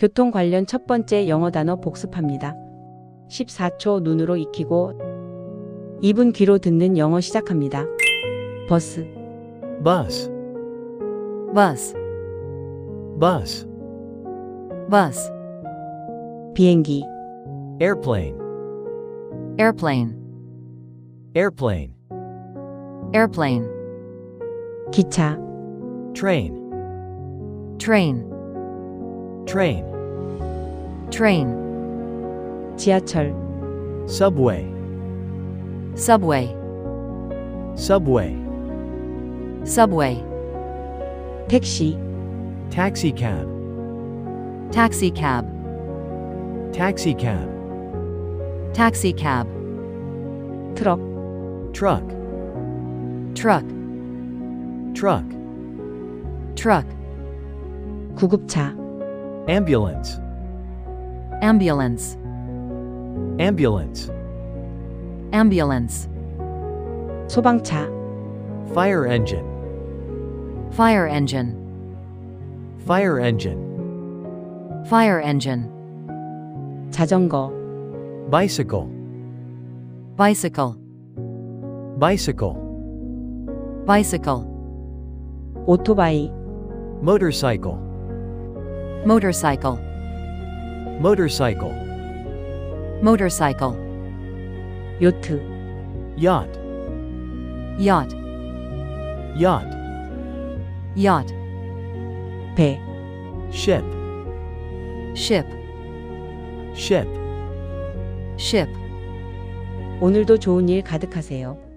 교통 관련 첫 번째 영어 단어 복습합니다. 14초 눈으로 익히고 2분 귀로 듣는 영어 시작합니다. 버스, bus, bus, bus, bus, 비행기, airplane, airplane, airplane, airplane, 기차, train, train, train, train, 지하철, subway, subway, subway, subway, 택시, taxicab, taxicab, taxicab, taxicab, 트럭, truck, truck, truck, truck, 구급차, ambulance, ambulance, ambulance, ambulance, 소방차, fire engine, fire engine, fire engine, fire engine, 자전거, bicycle, bicycle, bicycle, bicycle, 오토바이, motorcycle, Motorcycle, motorcycle, motorcycle, 요트, yacht, yacht, yacht, yacht, 배, ship, ship, ship. ship. 오늘도 좋은 일 가득하세요.